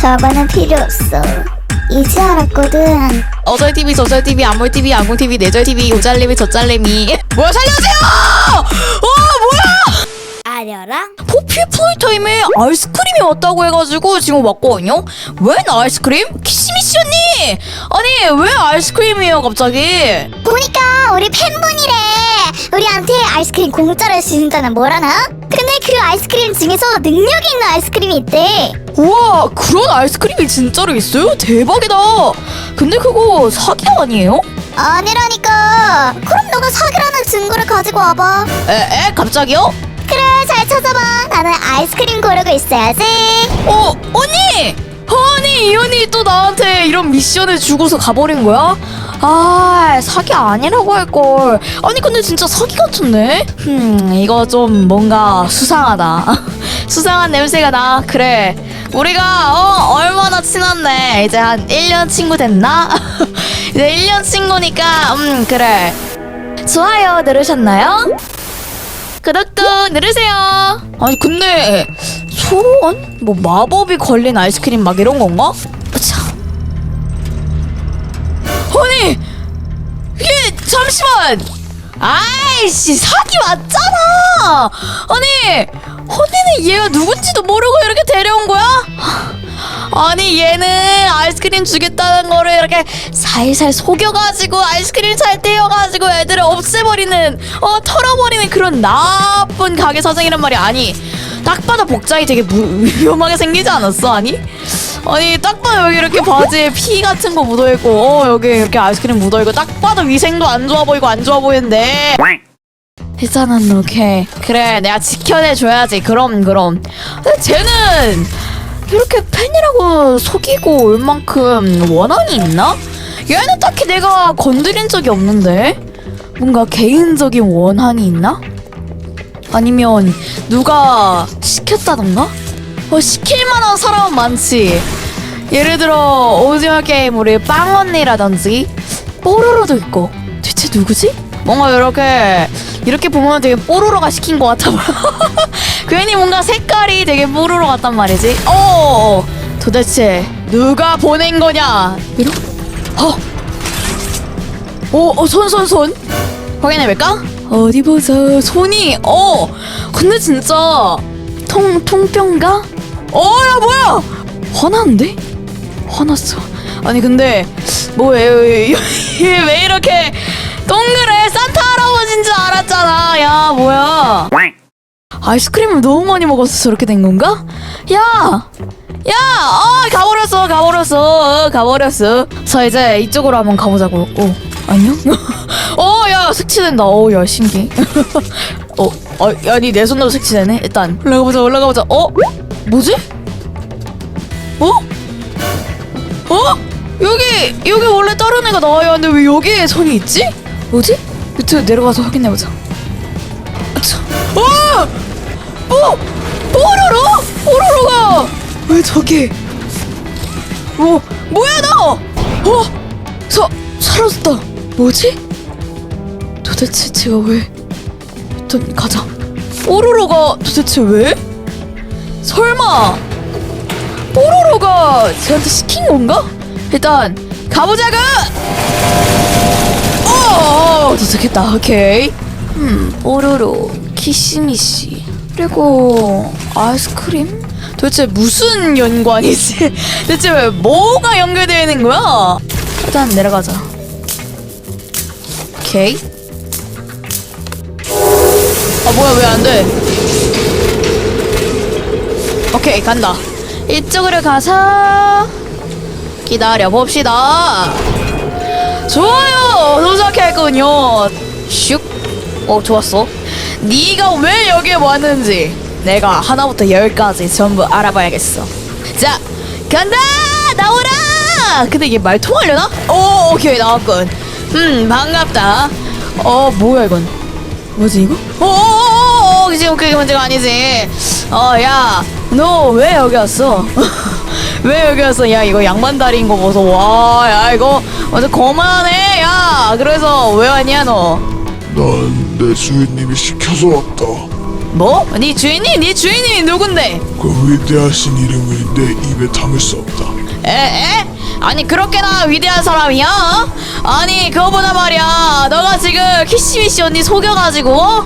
저거는 필요 없어. 이제 알았거든. 어절 TV, 저절 TV, 안물 TV, 안궁 TV, 내절 TV, 오잘레미, 저잘 레미. 뭐야 살려주세요! 어 뭐야? 알려라? 포 피 프로타임에 아이스크림이 왔다고 해가지고 지금 왔거든요. 웬 아이스크림? 키스미씨 언니! 아니 왜 아이스크림이에요 갑자기? 보니까 우리 팬분이래. 우리한테 아이스크림 공짜로 주신다는 뭐라나? 근데 그 아이스크림 중에서 능력 있는 아이스크림이 있대. 우와 그런 아이스크림이 진짜로 있어요? 대박이다. 근데 그거 사기 아니에요? 아니라니까. 그럼 너가 사기라는 증거를 가지고 와봐. 에? 에? 갑자기요? 그래, 잘 찾아봐. 나는 아이스크림 고르고 있어야지. 어 언니! 아니 이 언니 또 나한테 이런 미션을 주고서 가버린 거야? 아 사기 아니라고 할걸 아니 근데 진짜 사기 같은데? 음 이거 좀 뭔가 수상하다 수상한 냄새가 나 그래 우리가 어 얼마나 친한데 이제 한 1년 친구 됐나? 이제 1년 친구니까 음 그래 좋아요 누르셨나요? 구독도 누르세요. 아니 근데 소원? 뭐 마법이 걸린 아이스크림 막 이런 건가? 자. 아니 이게 잠시만. 아이씨 사기 맞잖아. 아니 언니는 얘가 누군지도 모르고 이렇게 데려온 거야? 아니 얘는 아이스크림 주겠다는 거를 이렇게 살살 속여가지고 아이스크림 잘 떼어가지고 애들을 없애버리는 어 털어버리는 그런 나쁜 가게 사장이란 말이 아니. 딱 봐도 복장이 되게 무, 위험하게 생기지 않았어 아니? 아니 딱 봐도 여기 이렇게 바지에 피 같은 거 묻어있고 어 여기 이렇게 아이스크림 묻어있고 딱 봐도 위생도 안 좋아 보이고 안 좋아 보이는데. 일단은 오케이 그래 내가 지켜내줘야지. 그럼 그럼. 근데 쟤는 이렇게 팬이라고 속이고 올 만큼 원한이 있나? 얘는 딱히 내가 건드린 적이 없는데 뭔가 개인적인 원한이 있나? 아니면 누가 시켰다던가? 어, 시킬 만한 사람은 많지 예를 들어 오징어 게임 우리 빵 언니라든지 뽀로로도 있고 대체 누구지? 뭔가 이렇게 이렇게 보면 되게 뽀로로가 시킨 것 같아 괜히 뭔가 색깔이 되게 뽀로로 같단 말이지 어 도대체 누가 보낸 거냐 이런 어 오, 어, 손, 손, 손. 확인해볼까? 어디 보자. 손이, 어. 근데 진짜, 통, 통뼈인가? 어, 야, 뭐야! 화났는데? 화났어. 아니, 근데, 뭐예요? 왜, 왜 이렇게 동그래? 산타 할아버지인 줄 알았잖아. 야, 뭐야. 아이스크림을 너무 많이 먹어서 저렇게 된 건가? 야! 야! 어, 가버렸어, 가버렸어, 어, 가버렸어. 자, 이제 이쪽으로 한번 가보자고. 오, 안녕? 어, 야, 색칠된다. 어, 야, 신기. 어, 어, 아니, 내 손으로 색칠되네. 일단, 올라가보자, 올라가보자. 어? 뭐지? 어? 어? 여기, 여기 원래 다른 애가 나와야 하는데 왜 여기에 손이 있지? 뭐지? 밑으로 내려가서 확인해보자. 아차. 어! 어! 뽀로로? 뽀로로가 왜 저기? 뭐 뭐야 너? 어? 사 사라졌다. 뭐지? 도대체 제가 왜? 일단 가자. 뽀로로가 도대체 왜? 설마 뽀로로가 쟤한테 시킨 건가? 일단 가보자고. 어, 도착했다. 오케이. 음, 뽀로로, 키시미시, 그리고 아이스크림? 도대체 무슨 연관이지? 대체 왜 뭐가 연결되어 있는 거야? 일단 내려가자. 오케이. 아 뭐야 왜 안 돼? 오케이 간다. 이쪽으로 가서 기다려 봅시다. 좋아요 도착했군요. 슉. 어 좋았어. 네가 왜 여기에 왔는지 내가 하나부터 열까지 전부 알아봐야겠어. 자 간다 나오라. 근데 이게 말 통하려나? 오 오케이 나왔군. 음 반갑다. 어 뭐야 이건? 뭐지 이거? 오오오오 지금 그게 문제가 아니지. 어야 너 왜 여기 왔어? 왜 여기 왔어? 야 이거 양반 다리인 거 보소. 와야 이거 완전 거만해. 야 그래서 왜 왔냐 너? 난내 수인님이 시켜서 왔다. 뭐? 네 주인이? 네 주인이 누군데? 그 위대하신 이름을 내 입에 담을 수 없다. 에? 에? 아니 그렇게나 위대한 사람이야? 아니 그거보다 말이야 너가 지금 키시미시 언니 속여가지고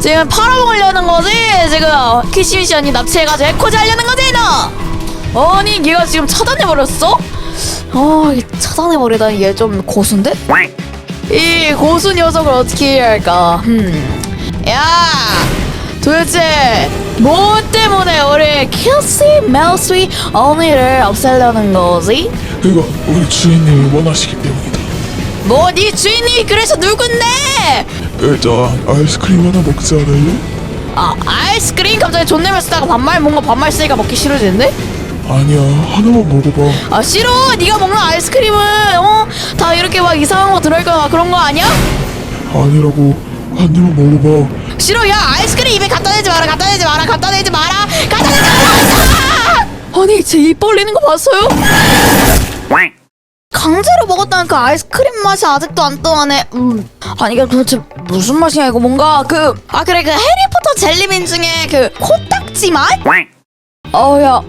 지금 팔아먹으려는 거지 지금 키시미시 언니 납치해가지고 해코지 하려는 거지 너 아니 얘가 지금 차단해버렸어? 어 이게 차단해버리다니 얘 좀 고수인데? 이 고수 녀석을 어떻게 해야 할까 흠야 도대체 뭐 때문에 우리 키스 멜스위 언니를 없애려는 거지? 이건 우리 주인님이 원하시기 때문이다. 뭐 네 주인이 그래서 누군데? 일단 아이스크림 하나 먹지 않을래? 아 아이스크림 갑자기 존댓말 쓰다가 반말 뭔가 반말 쓰니까 먹기 싫어지는데? 아니야 하나만 먹어봐. 아 싫어 네가 먹는 아이스크림은 어? 다 이렇게 막 이상한 거 들어있거나 막 그런 거 아니야? 아니라고 한 입만 먹어봐. 싫어 야 아이스크림 입에 갖다 대지 마라 갖다 대지 마라 갖다 대지 마라 갖다 대지 마라 아니 제 입 벌리는 거 봤어요? 강제로 먹었다는 그 아이스크림 맛이 아직도 안 떠나네. 음. 아니 이게 도대체 무슨 맛이야 이거 뭔가 그 아 그래 그 해리포터 젤리빈 중에 그 코딱지 맛? 어야.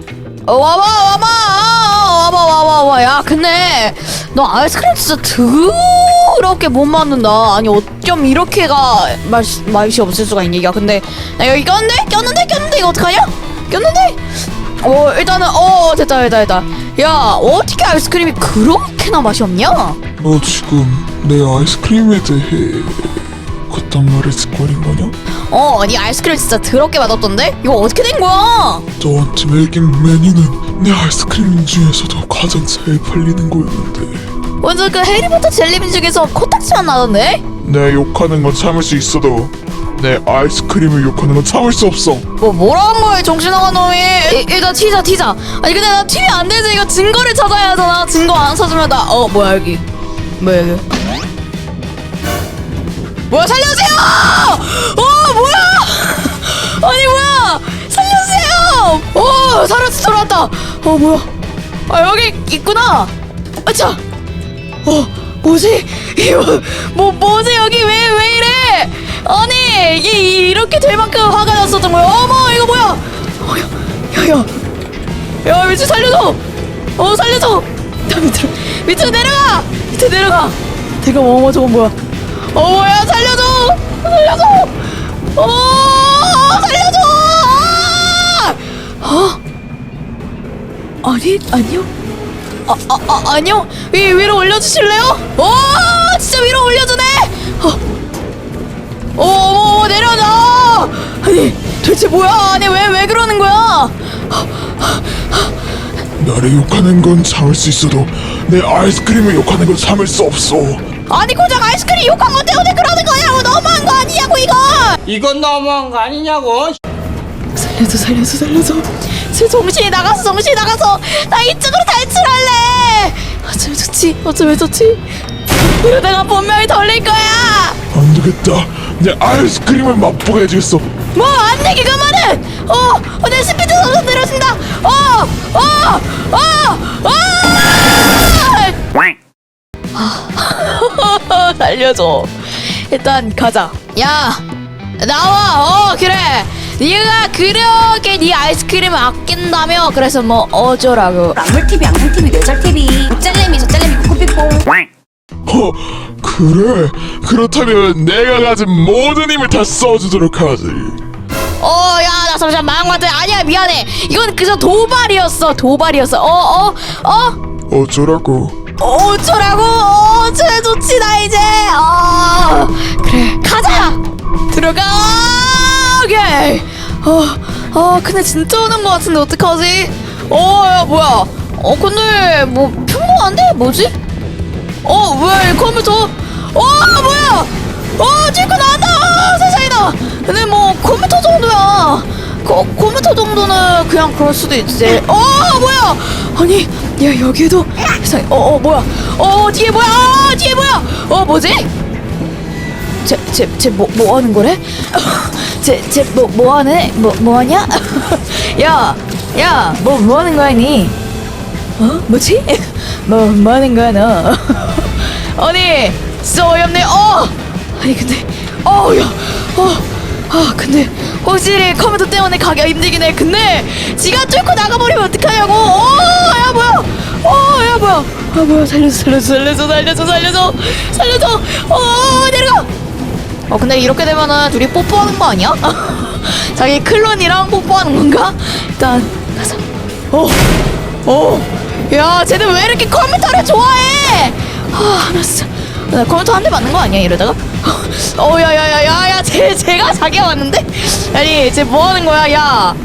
어, 와봐 와봐. 어, 와봐 와봐 와봐. 야 근데 너 아이스크림 진짜 더럽게 못 만든다. 아니 어쩜 이렇게가 맛 맛이 없을 수가 있니 야. 근데 나 여기 꼈는데? 꼈는데? 꼈는데? 이거 어떡하냐? 꼈는데? 어 일단은 어 됐다 됐다 됐다. 야 어떻게 아이스크림이 그렇게나 맛이 없냐? 너 지금 내 아이스크림에 대해 그딴 말을 짓거린 거냐? 어 니 아이스크림 진짜 더럽게 맛없던데? 이거 어떻게 된 거야? 너한테 먹인 메뉴는 내 아이스크림 중에서도 가장 잘 팔리는 거였는데. 완전 그 해리포터 젤리빈 중에서 코딱지만 나던데? 내 욕하는 건 참을 수 있어도 내 아이스크림을 욕하는 건 참을 수 없어. 뭐 뭐라는 거야 정신 나간 놈이? 이- 일단 튀자 튀자. 아니 근데 나 튀면 안 되지. 이거 증거를 찾아야 하잖아. 증거 안 찾으면 나 어 뭐야 여기. 뭐야 여기 뭐야 살려주세요! 어 뭐야? 아니 뭐야? 살려주세요! 어 살았어 돌아왔다. 어 뭐야? 아 여기 있구나. 아차! 어 뭐지? 이거 뭐 뭐지? 여기 왜 왜 이래? 아니 이게 이- 이렇게 될 만큼 화가 났었던 거야. 어머 이거 뭐야? 어, 야야야. 야 미친 살려줘! 어 살려줘! 나 밑으로 내려가! 밑으로 내려가! 내가 어머 저건 뭐야 어 뭐야 살려줘! 살려줘! 어 살려줘! 아! 어? 아니 아니요? 아, 아, 아 아니요? 위 위로 올려주실래요? 오 진짜 위로 올려주네! 어, 오, 오 내려놔! 아니 도대체 뭐야? 아니 왜 왜 그러는 거야? 나를 욕하는 건 참을 수 있어도 내 아이스크림을 욕하는 건 참을 수 없어 아니 고작 아이스크림 욕한 것 때문에 그러는 거냐고 너무한 거 아니냐고 이거! 이건 너무한 거 아니냐고! 살려줘 살려줘 살려줘. 제 정신이 나갔어 정신이 나가서 나 이쪽으로 탈출할래! 어쩌면 좋지. 어쩌면 좋지? 이러다가 분명히 덜릴 거야! 안 되겠다. 내 아이스크림을 맛보게 해주겠어. 뭐 안 얘기 그만해! 어, 어, 내 스피드 점점 내려진다! 어, 어, 어, 어. 살려줘. 일단 가자. 야 나와. 어 그래. 네가 그렇게 네 아이스크림을 아낀다며? 그래서 뭐 어쩌라고. 악물TV 악물TV 뇌절TV 짤레미 저짤레미 코코피뽕 어 그래. 그렇다면 내가 가진 모든 힘을 다 써주도록 하지. 어 야 나 잠시만 망한 것 같아. 아니야 미안해. 이건 그저 도발이었어. 도발이었어 어 어 어 어, 어쩌라고 어쩌라고? 어쩌면 좋지 나 이제. 어. 그래. 가자! 들어가! 오케이. 어어 근데 진짜 오는 것 같은데 어떡하지? 어야 뭐야? 어 근데 뭐 평범한데? 뭐지? 어왜 컴퓨터? 어 뭐야? 어 찍고 나왔다! 어, 세상에나 근데 뭐 컴퓨터 정도야. 거, 컴퓨터 정도는 그냥 그럴 수도 있지. 어 뭐야? 아니 야 여기에도 세상에. 어어 뭐야? 어 뒤에 뭐야? 어 뒤에 뭐야? 어 뭐지? 쟤쟤쟤뭐 뭐 하는 거래? 쟤쟤뭐 뭐 하네? 뭐뭐 하냐? 야야뭐 뭐 하는 거야 니? 어? 뭐지? 뭐, 뭐 하는 거야, 너? 아니, 어이없네, 어! 아니, 근데, 어, 야, 어, 아 근데 확실히 컴퓨터 때문에 가기가 힘들긴 해. 근데 지가 뚫고 나가버리면 어떡하냐고. 어야 뭐야. 어야 뭐야. 아 뭐야. 살려줘 살려줘 살려줘 살려줘 살려줘. 살려줘. 어 내려가. 어 근데 이렇게 되면은 둘이 뽀뽀하는 거 아니야? 자기 클론이랑 뽀뽀하는 건가? 일단 가자. 어, 어어야 쟤는 왜 이렇게 컴퓨터를 좋아해? 아나 진짜 나 컴퓨터 한 대 맞는 거 아니야 이러다가? 어 야야야야야 쟤 쟤가 자기가 맞는데? 아니 쟤 뭐 하는 거야 야?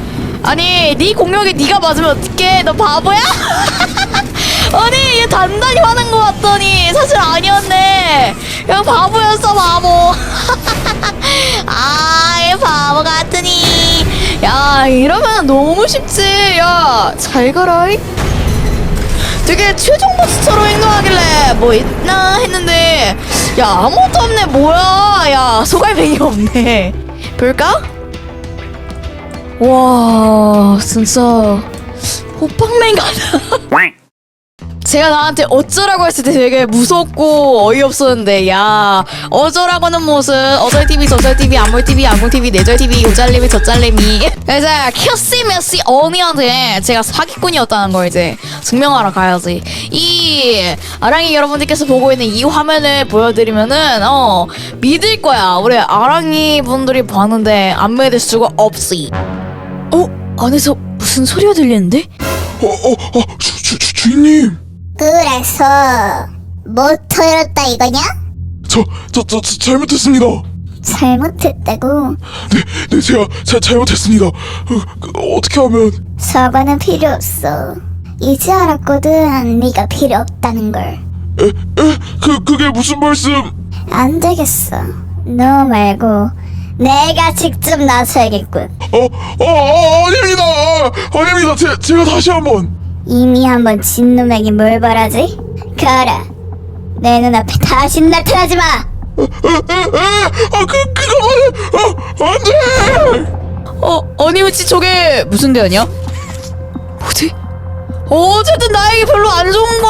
아니 네 공격에 네가 맞으면 어떡해? 너 바보야? 아니 얘 단단히 화난 거 같더니 사실 아니었네. 그냥 바보였어 바보. 아얘 바보 같으니. 야 이러면 너무 쉽지. 야 잘 가라 이 되게 최종 보스처럼 행동하길래 뭐 있나 했는데 야 아무것도 없네. 뭐야? 야 소갈뱅이 없네. 볼까? 와 진짜. 호빵맨 같아 제가 나한테 어쩌라고 했을 때 되게 무섭고 어이없었는데 야 어쩌라고는 무슨 어쩔 TV 저쩔 TV 안볼 TV 안공 TV 내절 TV 요잘림이 저잘림이 그래서 큐시 메시 언니한테 제가 사기꾼이었다는 걸 이제 증명하러 가야지. 이 아랑이 여러분들께서 보고 있는 이 화면을 보여드리면은 어 믿을 거야. 우리 아랑이 분들이 봤는데 안 믿을 수가 없지 어? 안에서 무슨 소리가 들리는데? 어 어 어 주, 주, 주, 주인님 그래서 뭐 터졌다 이거냐? 저저 저 잘못했습니다 잘못했다고 네, 네 제가 잘 잘못했습니다 어, 그, 어떻게 하면 사과는 필요 없어 이제 알았거든 네가 필요 없다는 걸 에? 에? 그 그게 무슨 말씀 안 되겠어. 너 말고 내가 직접 나서야겠군. 어, 어, 어, 아닙니다. 아닙니다. 제, 제가 다시 한번. 이미 한번 진 놈에게 뭘 바라지? 가라. 내 눈앞에 다시 나타나지 마. 에, 아, 그, 그거만은, 어, 안 돼! 어, 어니우치 저게 무슨 대화냐? 뭐지? 어쨌든 나에게 별로 안 좋은 거